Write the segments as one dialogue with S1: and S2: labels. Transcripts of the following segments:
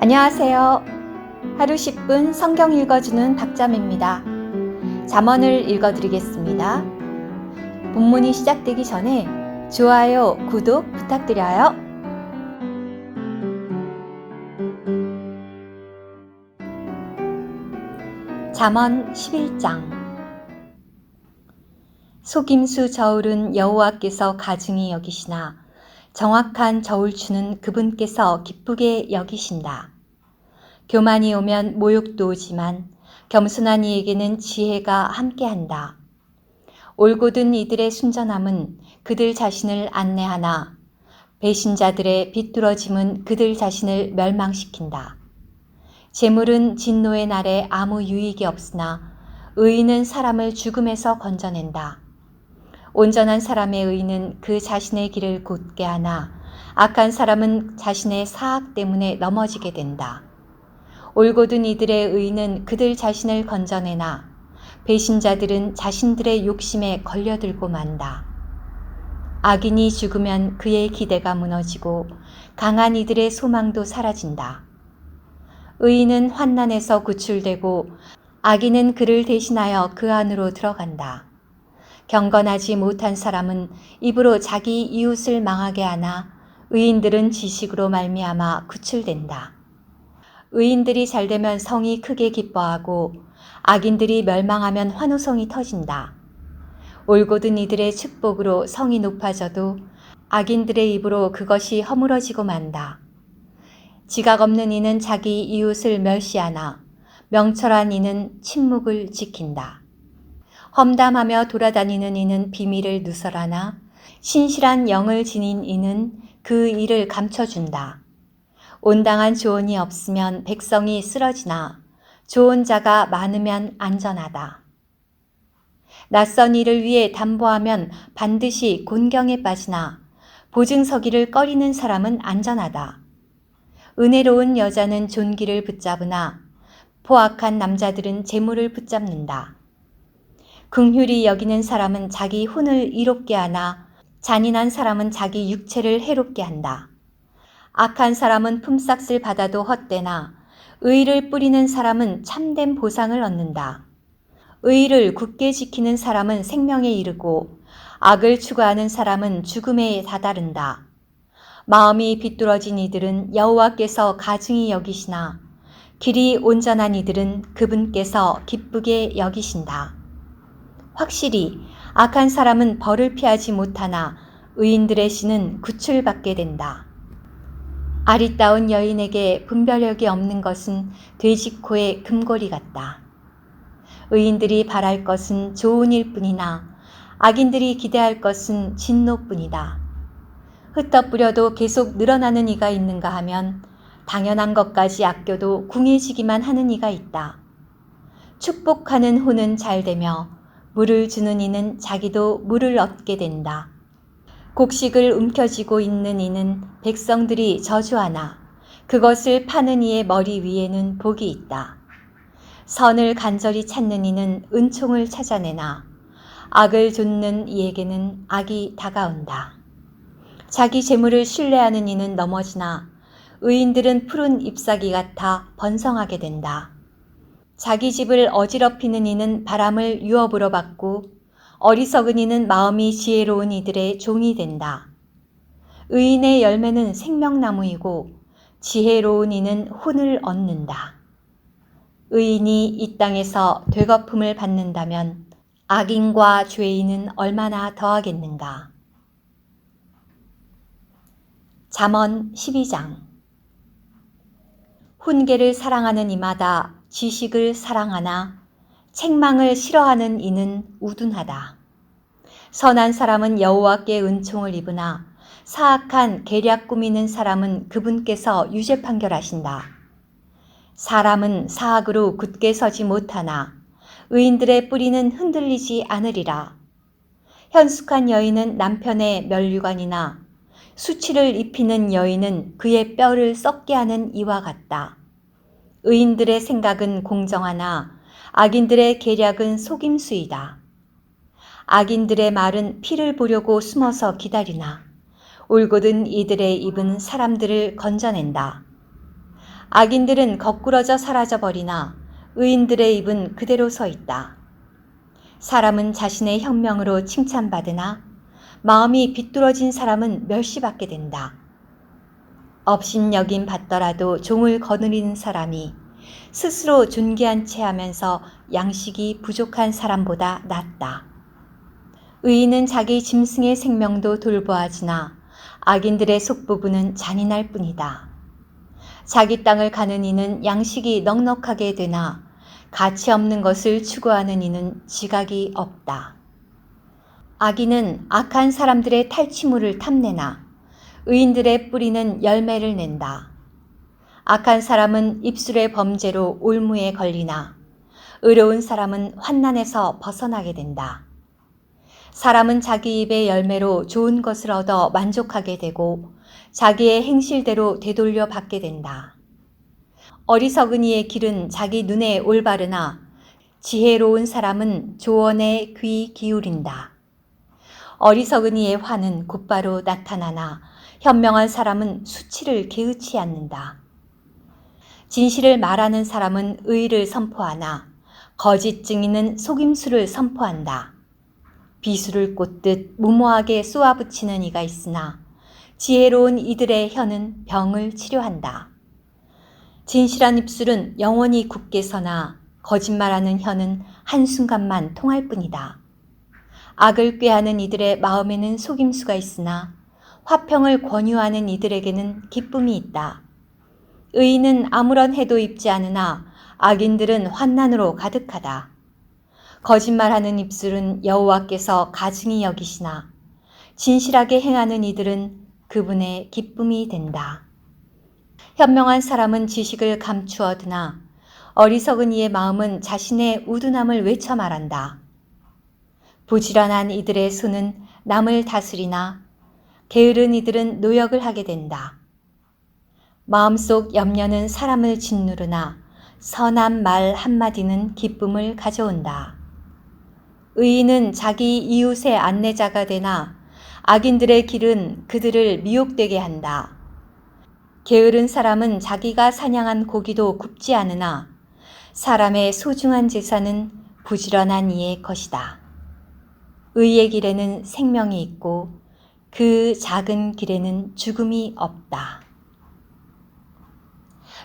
S1: 안녕하세요. 하루 10분 성경 읽어주는 박자매입니다. 잠언을 읽어드리겠습니다. 본문이 시작되기 전에 좋아요, 구독 부탁드려요. 잠언 11장 속임수 저울은 여호와께서 가증히 여기시나 정확한 저울추는 그분께서 기쁘게 여기신다. 교만이 오면 모욕도 오지만 겸손한 이에게는 지혜가 함께한다. 올곧은 이들의 순전함은 그들 자신을 안내하나 배신자들의 비뚤어짐은 그들 자신을 멸망시킨다. 재물은 진노의 날에 아무 유익이 없으나 의인은 사람을 죽음에서 건져낸다. 온전한 사람의 의는 그 자신의 길을 곧게 하나 악한 사람은 자신의 사악 때문에 넘어지게 된다. 올곧은 이들의 의는 그들 자신을 건져내나 배신자들은 자신들의 욕심에 걸려들고 만다. 악인이 죽으면 그의 기대가 무너지고 강한 이들의 소망도 사라진다. 의인은 환난에서 구출되고 악인은 그를 대신하여 그 안으로 들어간다. 경건하지 못한 사람은 입으로 자기 이웃을 망하게 하나 의인들은 지식으로 말미암아 구출된다. 의인들이 잘되면 성이 크게 기뻐하고 악인들이 멸망하면 환호성이 터진다. 올곧은 이들의 축복으로 성이 높아져도 악인들의 입으로 그것이 허물어지고 만다. 지각 없는 이는 자기 이웃을 멸시하나 명철한 이는 침묵을 지킨다. 험담하며 돌아다니는 이는 비밀을 누설하나 신실한 영을 지닌 이는 그 일을 감춰준다. 온당한 조언이 없으면 백성이 쓰러지나 좋은 자가 많으면 안전하다. 낯선 일을 위해 담보하면 반드시 곤경에 빠지나 보증서기를 꺼리는 사람은 안전하다. 은혜로운 여자는 존귀를 붙잡으나 포악한 남자들은 재물을 붙잡는다. 긍휼히 여기는 사람은 자기 혼을 이롭게 하나 잔인한 사람은 자기 육체를 해롭게 한다. 악한 사람은 품삯을 받아도 헛되나 의를 뿌리는 사람은 참된 보상을 얻는다. 의를 굳게 지키는 사람은 생명에 이르고 악을 추구하는 사람은 죽음에 다다른다. 마음이 비뚤어진 이들은 여호와께서 가증히 여기시나 길이 온전한 이들은 그분께서 기쁘게 여기신다. 확실히 악한 사람은 벌을 피하지 못하나 의인들의 신은 구출받게 된다. 아리따운 여인에게 분별력이 없는 것은 돼지코의 금고리 같다. 의인들이 바랄 것은 좋은 일뿐이나 악인들이 기대할 것은 진노뿐이다. 흩어뿌려도 계속 늘어나는 이가 있는가 하면 당연한 것까지 아껴도 궁해지기만 하는 이가 있다. 축복하는 혼은 잘 되며 물을 주는 이는 자기도 물을 얻게 된다. 곡식을 움켜쥐고 있는 이는 백성들이 저주하나 그것을 파는 이의 머리 위에는 복이 있다. 선을 간절히 찾는 이는 은총을 찾아내나 악을 좇는 이에게는 악이 다가온다. 자기 재물을 신뢰하는 이는 넘어지나 의인들은 푸른 잎사귀 같아 번성하게 된다. 자기 집을 어지럽히는 이는 바람을 유업으로 받고 어리석은 이는 마음이 지혜로운 이들의 종이 된다. 의인의 열매는 생명나무이고 지혜로운 이는 혼을 얻는다. 의인이 이 땅에서 되거품을 받는다면 악인과 죄인은 얼마나 더하겠는가. 잠언 12장 훈계를 사랑하는 이마다 지식을 사랑하나 책망을 싫어하는 이는 우둔하다. 선한 사람은 여호와께 은총을 입으나 사악한 계략 꾸미는 사람은 그분께서 유죄 판결하신다. 사람은 사악으로 굳게 서지 못하나 의인들의 뿌리는 흔들리지 않으리라. 현숙한 여인은 남편의 멸류관이나 수치를 입히는 여인은 그의 뼈를 썩게 하는 이와 같다. 의인들의 생각은 공정하나 악인들의 계략은 속임수이다. 악인들의 말은 피를 보려고 숨어서 기다리나 올곧은 이들의 입은 사람들을 건져낸다. 악인들은 거꾸러져 사라져 버리나 의인들의 입은 그대로 서 있다. 사람은 자신의 혁명으로 칭찬받으나 마음이 비뚤어진 사람은 멸시받게 된다. 업신여김 받더라도 종을 거느리는 사람이 스스로 존귀한 채 하면서 양식이 부족한 사람보다 낫다. 의인은 자기 짐승의 생명도 돌보아지나 악인들의 속부부는 잔인할 뿐이다. 자기 땅을 가는 이는 양식이 넉넉하게 되나 가치 없는 것을 추구하는 이는 지각이 없다. 악인은 악한 사람들의 탈취물을 탐내나 의인들의 뿌리는 열매를 낸다. 악한 사람은 입술의 범죄로 올무에 걸리나 의로운 사람은 환난에서 벗어나게 된다. 사람은 자기 입의 열매로 좋은 것을 얻어 만족하게 되고 자기의 행실대로 되돌려 받게 된다. 어리석은 이의 길은 자기 눈에 올바르나 지혜로운 사람은 조언에 귀 기울인다. 어리석은 이의 화는 곧바로 나타나나 현명한 사람은 수치를 개의치 않는다. 진실을 말하는 사람은 의를 선포하나 거짓 증인은 속임수를 선포한다. 비수를 꽂듯 무모하게 쏘아붙이는 이가 있으나 지혜로운 이들의 혀는 병을 치료한다. 진실한 입술은 영원히 굳게 서나 거짓말하는 혀는 한순간만 통할 뿐이다. 악을 꾀하는 이들의 마음에는 속임수가 있으나 화평을 권유하는 이들에게는 기쁨이 있다. 의인은 아무런 해도 입지 않으나 악인들은 환난으로 가득하다. 거짓말하는 입술은 여호와께서 가증히 여기시나 진실하게 행하는 이들은 그분의 기쁨이 된다. 현명한 사람은 지식을 감추어 드나 어리석은 이의 마음은 자신의 우둔함을 외쳐 말한다. 부지런한 이들의 손은 남을 다스리나 게으른 이들은 노역을 하게 된다. 마음속 염려는 사람을 짓누르나 선한 말 한마디는 기쁨을 가져온다. 의인은 자기 이웃의 안내자가 되나 악인들의 길은 그들을 미혹되게 한다. 게으른 사람은 자기가 사냥한 고기도 굽지 않으나 사람의 소중한 재산은 부지런한 이의 것이다. 의의 길에는 생명이 있고 그 작은 길에는 죽음이 없다.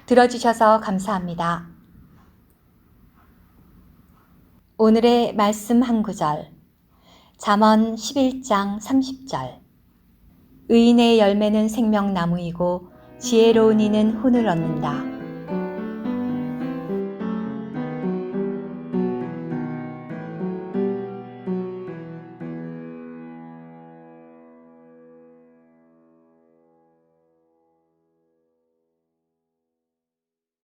S1: 들어주셔서 감사합니다. 오늘의 말씀 한 구절. 잠언 11장 30절. 의인의 열매는 생명나무이고 지혜로운 이는 혼을 얻는다.